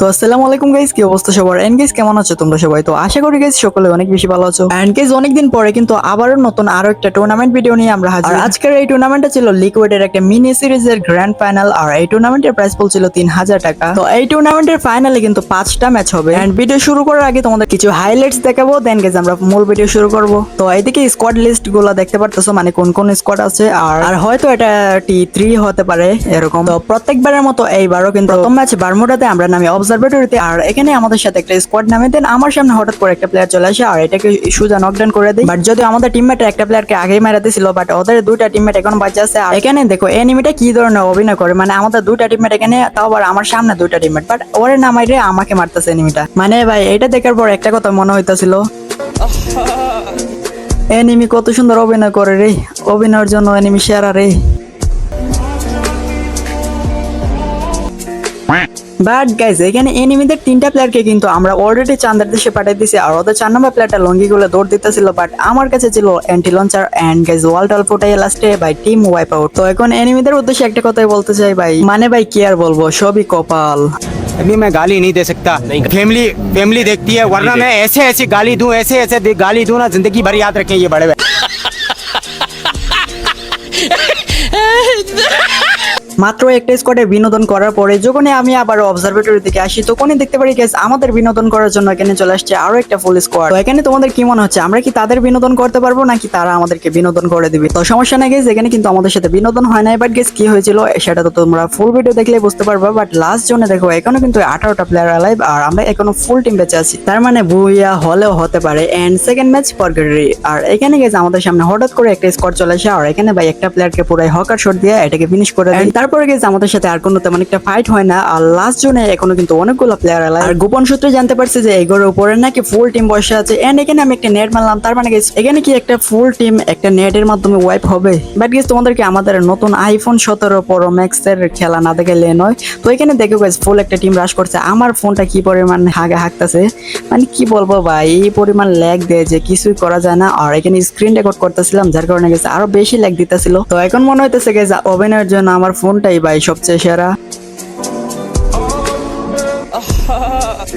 তো আসসালামু আলাইকুম গাইস কি অবস্থা সবার? এন্ড গাইস কেমন আছো তোমরা সবাই? তো আশা করি গাইস সকলে অনেক বেশি ভালো আছো। এন্ড গাইস অনেকদিন পরে কিন্তু আবারও নতুন আরও একটা টুর্নামেন্ট ভিডিও নিয়ে আমরা হাজির। আজকের এই টুর্নামেন্টটা ছিল লিকুইডের একটা মিনি সিরিজের গ্র্যান্ড ফাইনাল আর এই টুর্নামেন্টের প্রাইস পুল ছিল তিন হাজার টাকা। তো এই টুর্নামেন্টের ফাইনালে কিন্তু পাঁচটা ম্যাচ হবে। এন্ড ভিডিও শুরু করার আগে তোমাদের কিছু হাইলাইটস দেখাবো দেন গাইস আমরা মূল ভিডিও শুরু করব। তো এইদিকে স্কোয়াড লিস্টগুলো দেখতে পারতেছো মানে কোন কোন স্কোয়াড আছে, আর আর হয়তো এটা টি থ্রি হতে পারে, এরকম। তো প্রত্যেকবারের মতো এইবারও কিন্তু প্রথম ম্যাচ বারমুডাতে আমরা নামি অবজারভেটরিতে আর এখানে আমাদের সাথে একটা স্কোয়াড নামে দেন। আমার সামনে হঠাৎ করে একটা প্লেয়ার চলে আসে আর এটাকে সুজা নকডাউন করে দেয়। বাট যদি আমাদের টিমমেট একটা প্লেয়ারকে আগেই মেরে দিছিল বাট ওদের দুইটা টিমমেট এখন বাঁচে আছে। আর এখানে দেখো এনিমিটা কি ধরনের অভিনয় করে? মানে আমাদের দুইটা টিমমেট এখানে তাও আবার আমার সামনে দুইটা টিমমেট বাট ওরে নামাই রে আমাকে মারতেছে এনিমিটা মানে ভাই এটা দেখার পর একটা কথা মনে হইতাছিল। এনিমি কত সুন্দর অভিনয় করে রে। অভিনয়ের জন্য এনিমি সেরা রে। বাট গাইজ এখানে এনিমিদের তিনটা প্লেয়ারকে কিন্তু আমরা অলরেডি চান্দের দেশে পাঠিয়ে দিছি আর ওদের চার নম্বর প্লেয়ারটা লঙ্গি গুলো দৌড় দিতেছিল বাট আমার কাছে ছিল anti launcher and guys wall tall ফুটাই লাস্টে ভাই টিম ওয়াইপ আউট তো এখন এনিমিদের উদ্দেশ্যে একটা কথাই বলতে চাই ভাই মানে ভাই কি আর বলবো সবই কপাল अभी मैं गाली नहीं दे सकता फैमिली फैमिली देखती है वरना मैं ऐसे ऐसे गाली दूं ऐसे ऐसे दे- गाली दूं ना जिंदगी भर याद रखें ये बड़े মাত্র একটা স্কোয়াডে বিনোদন করার পরে যখনই আমি আবার অবজারভেটরি থেকে আসি, তখনই দেখতে পারি গেস আমাদের বিনোদন করার জন্য এখানে চলে আসছে আরও একটা ফুল স্কোয়াড এখানে তোমাদের কি মনে হচ্ছে, আমরা কি তাদের বিনোদন করতে পারব, নাকি তারা আমাদেরকে বিনোদন করে দিবে? তো সমস্যা নাই গেস এখানে কিন্তু আমাদের সাথে বিনোদন হয় নাই বাট গেস কি হয়েছিল, সেটা তো তোমরা ফুল ভিডিও দেখলে বুঝতে পারবে বাট লাস্ট জোনে দেখো, এখনও কিন্তু আঠারোটা প্লেয়ার অ্যালাইভ আর আমরা এখনও ফুল টিম বেঁচে আছি। তার মানে বুইয়া হলেও হতে পারে এন্ড সেকেন্ড ম্যাচ পরগেরি আর এখানে গেছে আমাদের সামনে হঠাৎ করে একটা স্কোয়াড চলে আসে, আর এখানে ভাই একটা প্লেয়ারকে পুরাই হকার শট দিয়ে এটাকে ফিনিশ করে দেয়। তারপরে গেছে আমাদের সাথে আর কোনো তেমন একটা ফাইট হয় না। আর লাস্ট জোনে এখনও কিন্তু অনেকগুলো প্লেয়ার এলাই আর গোপন সূত্রে জানতে পারছি যে এগোর উপরে নাকি ফুল টিম বসে আছে। এন্ড এখানে আমি একটা নেট মারলাম। তার মানে guys, এখানে কি একটা ফুল টিম একটা নেটের মাধ্যমে ওয়াইপ হবে? বাট গেস তোমাদেরকে আমাদের নতুন আইফোন সতেরো প্রো ম্যাক্স এর খেলা না দেখাইলে নয়। তো এখানে দেখো গাইস ফুল একটা টিম রাশ করছে। আমার ফোনটা কি পরিমাণ হাগে হাঁকতেছে মানে কি বলব ভাই এই পরিমাণ ল্যাগ দেয় যে কিছুই করা যায় না। আর এখানে স্ক্রিন রেকর্ড করতেছিলাম যার কারণে গেছে আরও বেশি ল্যাগ দিতেছিল। তো এখন মনে হইতেছে গেছে অভিনয়ের জন্য আমার ফোনটাই ভাই সবচেয়ে সেরা।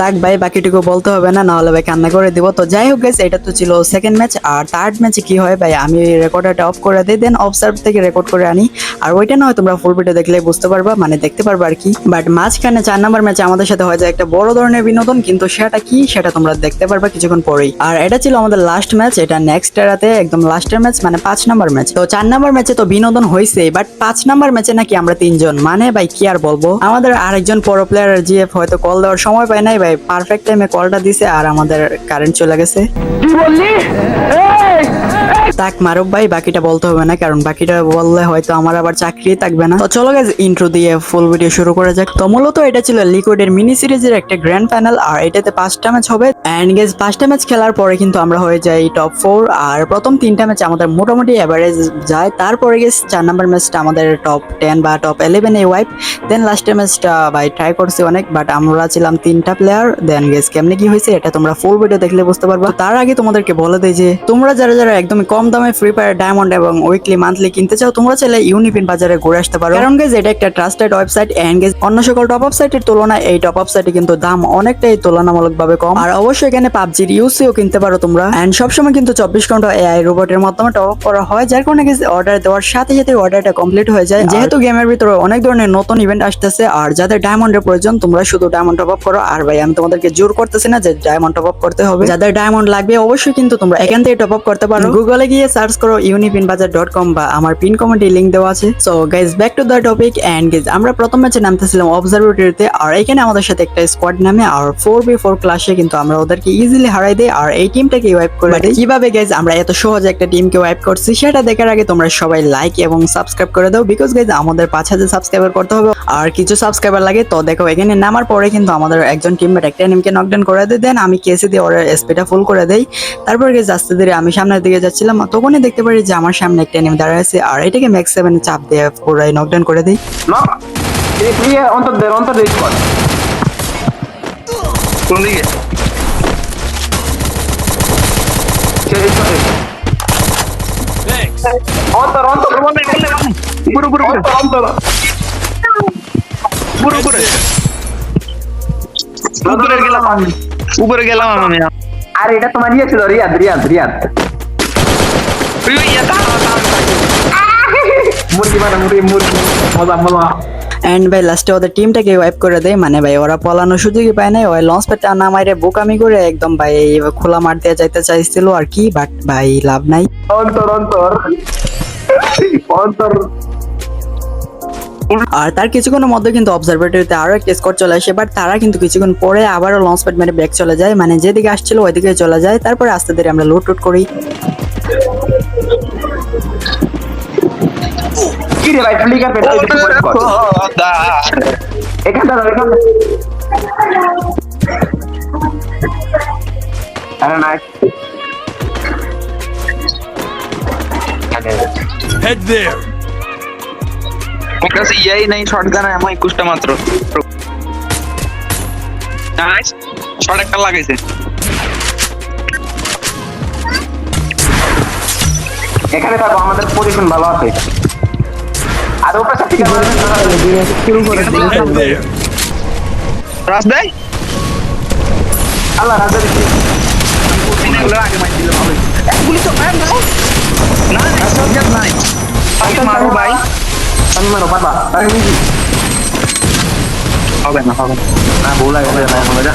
তাক ভাই, বাকিটুকু বলতে হবে না, নাহলে ভাই কান্না করে দিব। তো যাই হোক গেছে এটা তো ছিল সেকেন্ড ম্যাচ আর থার্ড ম্যাচে কি হয় ভাই, আমি রেকর্ডারটা অফ করে দিই দেন অবসার্ভ থেকে রেকর্ড করে আনি। আর ওইটা নয়, তোমরা ফুল ভিডিও দেখলে বুঝতে পারবা মানে দেখতে পারবা আর কি। বাট মাঝখানে চার নাম্বার ম্যাচে আমাদের সাথে হয়ে যায় একটা বড় ধরনের বিনোদন, কিন্তু সেটা কি, সেটা তোমরা দেখতে পারবা কিছুক্ষণ পরেই। আর এটা ছিল আমাদের লাস্ট ম্যাচ এটা নেক্সট এরাতে একদম লাস্টের ম্যাচ মানে পাঁচ নাম্বার ম্যাচ তো চার নাম্বার ম্যাচে তো বিনোদন হয়েছে বাট পাঁচ নাম্বার ম্যাচে নাকি আমরা তিনজন মানে ভাই কি আর বলব? আমাদের আরেকজন বড় প্লেয়ার জিএফ হয়তো কল দেওয়ার সময় পায় নাই ভাই পারফেক্ট টাইমে কলটা দিছে আর আমাদের কারেন্ট চলে গেছে। তাক মারুক ভাই, বাকিটা বলতে হবে না, কারণ বাকিটা বললে হয়তো আমার আবার চাকরি থাকবে না। তো চলো গেছে ইন্ট্রো দিয়ে ফুল ভিডিও শুরু করা যাক। তো মূলত এটা ছিল লিকুইডের মিনি সিরিজের একটা গ্র্যান্ড ফাইনাল আর এটাতে পাঁচটা ম্যাচ হবে। এন্ড গেস পাঁচটা ম্যাচ খেলার পরে কিন্তু আমরা হয়ে যাই টপ ফোর আর প্রথম তিনটা ম্যাচ আমাদের মোটামুটি অ্যাভারেজ যায়। তারপরে গেস চার নাম্বার ম্যাচটা আমাদের টপ টেন বা টপ ইলেভেন এ ওয়াইপ দেন লাস্টের ম্যাচটা ভাই ট্রাই করছি অনেক বাট আমরা ছিলাম তিনটা প্লেয়ার দেন গেস কেমনে কি হয়েছে, এটা তোমরা ফুল ভিডিও দেখলে বুঝতে পারবা। তার আগে তোমাদেরকে বলে দেই যে, তোমরা যারা যারা একদমই কম দামে ফ্রি ফায়ার ডায়মন্ড এবং উইকলি মান্থলি কিনতে চাও, তোমরা চাইলে ইউনিপিন বাজারে ঘুরে আসতে পারো। কারণ গেজ এটা একটা ট্রাস্টেড ওয়েবসাইট এন্ড গেজ অন্য সকল টপ আপ সাইটের তুলনায় এই টপ আপ সাইটে কিন্তু দাম অনেকটাই তুলনামূলকভাবে কম। আর অবশ্যই এখানে পাবজির ইউসিও কিনতে পারো তোমরা। এন্ড সবসময় কিন্তু চব্বিশ ঘণ্টা এআই রোবটের মাধ্যমে টপ করা হয়, যার কারণে গেজ অর্ডার দেওয়ার সাথে সাথে অর্ডারটা কমপ্লিট হয়ে যায়। যেহেতু গেমের ভিতরে অনেক ধরনের নতুন ইভেন্ট আসতেছে, আর যাদের ডায়মন্ডের প্রয়োজন, তোমরা শুধু ডায়মন্ড টপ আপ করো। আর ভাই, আমি তোমাদেরকে জোর করতেছি না যে ডায়মন্ড টপ আপ করতে হবে। যাদের ডায়মন্ড লাগবে, অবশ্যই কিন্তু তোমরা এখান থেকে টপ আপ করতে পারো। গুগলে গিয়ে সার্চ করো ইউনিপিন বাজার ডট কম বা আমার পিন কমেন্টে লিঙ্ক দেওয়া আছে। So guys back to the topic and guys আমরা প্রথম ম্যাচে নামতেছিলাম অবজারভেটরিতে আর এখানে আমাদের সাথে একটা স্কোয়াড নামে আর ফোর বি ফোর ক্লাসে কিন্তু আমরা ওদেরকে ইজিলি হারাই দেই আর এই টিমটাকে ওয়াইপ করে দিই। কীভাবে গাইজ আমরা এত সহজে একটা টিমকে ওয়াইপ করছি সেটা দেখার আগে তোমরা সবাই লাইক এবং সাবস্ক্রাইব করে দাও বিকজ গাইজ আমাদের পাঁচ হাজার সাবস্ক্রাইবার করতে হবে। আর কিছু সাবস্ক্রাইবার লাগে তো দেখো এখানে নামার পরে কিন্তু আমাদের একজন টিমমেট একটা এনিমকে নকডাউন করে দেয়। দেন আমি কেসে দিয়ে ওর স্পিডটা ফুল করে দেই। তারপর গেছে আস্তে ধীরে আমি সামনের দিকে যাচ্ছিলাম। তখনই দেখতে পারি যে আমার সামনে একটা এনিমি দাঁড়ায় আছে আর এটাকে ম্যাক্স সেভেন চাপ দিয়ে পুরাই নকডাউন করে দেই. কোন দিকে? পুরো পুরো পুরো পুরো উপরে গেলাম আমি উপরে গেলাম আমি। আরে এটা তোমার ইয়ে ছিল রিয়াদ রিয়াদ রিয়াদ। মুরগি মানে মুরগি মুরগি। মজা মজা। এন্ড ভাই লাস্টে ওদের টিমটাকে ওয়াইপ করে দেয় মানে ভাই ওরা পলানোর সুযোগই পায় নাই। ওই লঞ্চ না মাইরে বোকামি করে একদম ভাই খোলা মাঠ দিয়ে যাইতে চাইছিল আর কি বাট ভাই লাভ নাই। অন্তর অন্তর। অন্তর। আর তার কিছুক্ষণের মধ্যে কিন্তু অবজারভেটরিতে আরও একটা স্কোর চলে আসে বাট তারা কিন্তু কিছুক্ষণ পরে আবারও লঞ্চ প্যাড মেরে ব্যাক চলে যায়। মানে যেদিকে আসছিল ওইদিকে চলে যায়। তারপরে আস্তে ধীরে আমরা লুট টুট করি। কি রে ভাই ফ্লিকার পেট। এখানটা। দাও আরে নাই আমার কাছে ইয়াই নাই শর্ট গান আমার একুশটা মাত্র নাইস শর্ট একটা লাগাইছে এখানে থাকো আমাদের পজিশন ভালো আছে। আর উপরে সব ফ্লিকার শুরু করে রাস দেয় আল্লাহ রাজা দিচ্ছি এগুলো আগে মার দিলে ভালো গুলি তো ম্যাম দাও না না সব জায়গা নাই আগে মারো ভাই আমি মারো পারবা আরে মিজি হবে না হবে না। না ভুল হয়ে গেছে না হবে না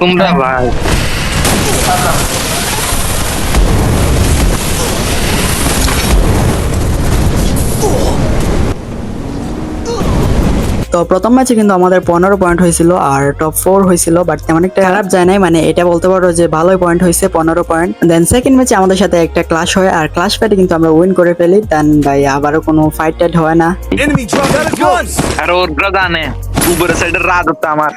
তোমরা ভাই তো প্রথম ম্যাচে কিন্তু আমাদের পনেরো পয়েন্ট হয়েছিল আর টপ ফোর হয়েছিল বাট তেমন একটা খারাপ যায় নাই। মানে এটা বলতে পারো যে ভালোই পয়েন্ট হয়েছে পনেরো পয়েন্ট দেন সেকেন্ড ম্যাচে আমাদের সাথে একটা ক্লাশ হয় আর ক্লাশ ফাইটে কিন্তু আমরা উইন করে ফেলি। দেন ভাই আবারও কোনো ফাইট টাইট হয় না। আর ওর জানে উপরের সাইডের রাত হতো আমার।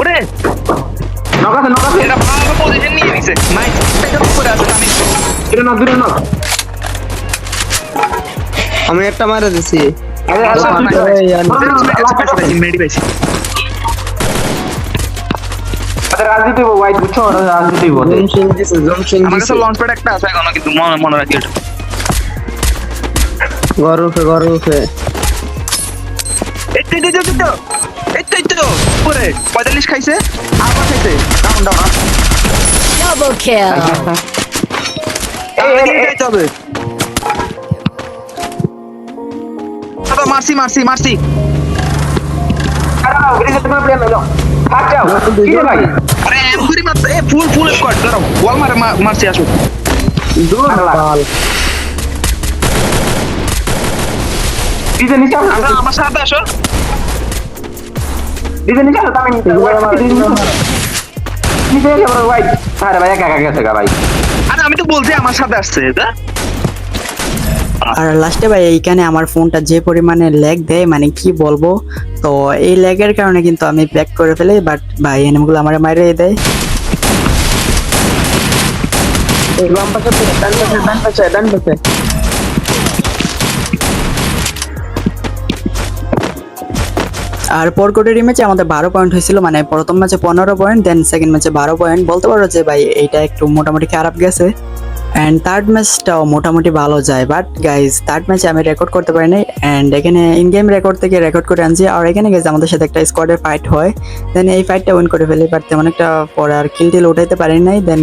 ওরে! নকাছে নকাছে এটা ভালো এটা নক দুটো নক আমি একটা মারা দিছি। আরে আল্লাহ মেডি পাইছি আরে রাজনীতি ওয়াইট বুঝছ? রাজনীতি বলে জমশিন দিছে জমশিন আমার দিছে। কাছে লঞ্চ প্যাড একটা আছে এখনও কিন্তু মনে মনে রাখি এটা। ঘর উঠে ঘর উঠে। এই তো তো তো এই তো তো উপরে। পঁয়তাল্লিশ খাইছে আবার খাইছে। Down down. মারছি মারছি মারছি। ভাই? ফুল ফুল স্কোয়াড দাঁড়াও। ওয়াল মারে মারছি আসো। দূর নিচে আসো। আমার সাথে আসো। ডিজে নিচে আসো আমি নিচে এসে বড় আরে ভাই একা একা গেছে গা ভাই। আমি তো বলছি আমার সাথে আসছে এটা আর লাস্টে ভাই এইখানে আমার ফোনটা যে পরিমাণে ল্যাগ দেয় মানে কি বলব? তো এই ল্যাগের কারণে কিন্তু আমি ব্যাক করে ফেলি বাট ভাই এনিমগুলো আমার মাইরে দেয়। এই বাম পাশে ডান পাশে ডান পাশে ডান পাশে। আর পরকটের ম্যাচে আমাদের বারো পয়েন্ট হয়েছিল মানে প্রথম ম্যাচে পনেরো পয়েন্ট দেন সেকেন্ড ম্যাচে বারো পয়েন্ট বলতে পারো যে ভাই, এইটা একটু মোটামুটি খারাপ গেছে। অ্যান্ড থার্ড ম্যাচটাও মোটামুটি ভালো যায় বাট গাইজ থার্ড ম্যাচে আমি রেকর্ড করতে পারিনি। অ্যান্ড এখানে ইন গেম রেকর্ড থেকে রেকর্ড করে আনছি। আর এখানে গেছে আমাদের সাথে একটা স্কোয়াডের ফাইট হয়। দেন এই ফাইটটা উইন করে ফেলি বাট তেমন একটা পরে আর কিল টিল উঠাইতে পারি নাই। Then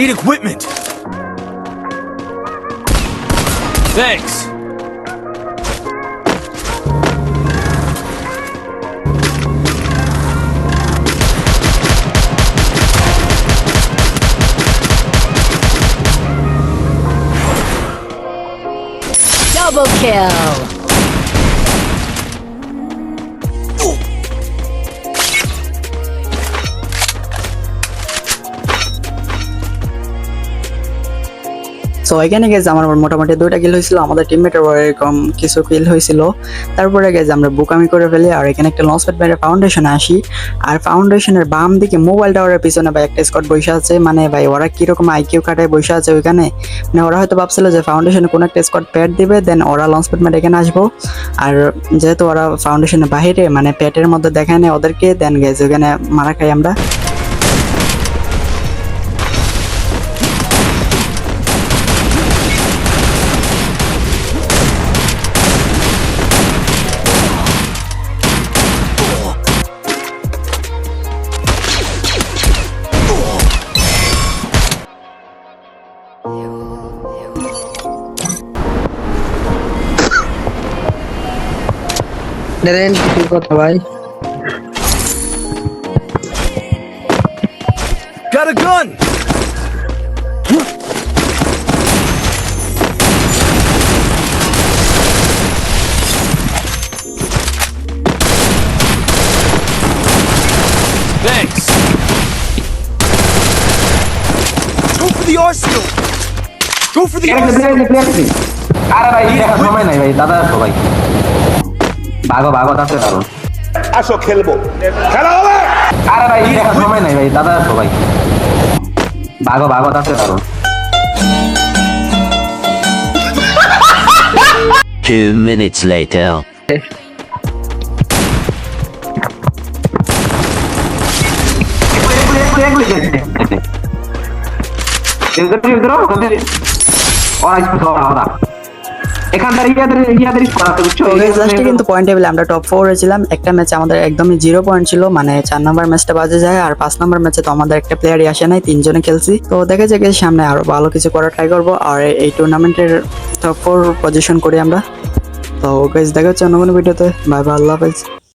Need equipment. Thanks. Double kill. So এখানে গেছে আমার মোটামুটি দুইটা কিল হয়েছিল। আমাদের টিমমেটের এরকম কিছু কিল হয়েছিল। তারপরে গেছে আমরা বুকামি করে ফেলি আর এখানে একটা লঞ্চ প্যাড মেরে ফাউন্ডেশনে আসি। আর ফাউন্ডেশনের বাম দিকে মোবাইল টাওয়ারের পিছনে ভাই একটা স্কট বসে আছে। মানে ভাই ওরা কীরকম আইকিউ কাটায় বসে আছে ওইখানে? মানে ওরা হয়তো ভাবছিল যে ফাউন্ডেশনে কোনো একটা স্কট প্যাড দিবে দেন ওরা লঞ্চ প্যাড মেরে এখানে আসব। আর যেহেতু ওরা ফাউন্ডেশনের বাহিরে মানে প্যাটের মধ্যে দেখায় না ওদেরকে দেন গেছে ওখানে মারা খাই আমরা। দেন কি কথা ভাই Got a gun! Thanks. Go for the arsenal! Go for the player arsenal! Player আরে ভাই দেখার সময় নাই ভাই দাদা আসো ভাই ভাগো ভাগো তাতে দাঁড়ো আসো খেলব খেলা হবে আরে ভাই দেখার সময় নাই ভাই দাদা আসো ভাই ভাগো ভাগো তাতে দাঁড়ো Two minutes later. এগুলি এগুলি এগুলি এগুলি এগুলি ওরা একটু ওরা এখান থেকে ইয়াদের ইয়াদের করাতে বুঝছ লাস্টে কিন্তু পয়েন্ট টেবিলে আমরা টপ ফোরে ছিলাম। একটা ম্যাচে আমাদের একদমই জিরো পয়েন্ট ছিল মানে চার নম্বর ম্যাচটা বাজে যায় আর পাঁচ নম্বর ম্যাচে তো আমাদের একটা প্লেয়ারই আসে নাই তিনজনে খেলছি। তো দেখা যাক সামনে আরও ভালো কিছু করার ট্রাই করব। আর এই টুর্নামেন্টের টপ ফোর পজিশন করি আমরা। তো গাইজ দেখা হচ্ছে অন্য কোনো ভিডিওতে বাই বাই আল্লাহ হাফেজ।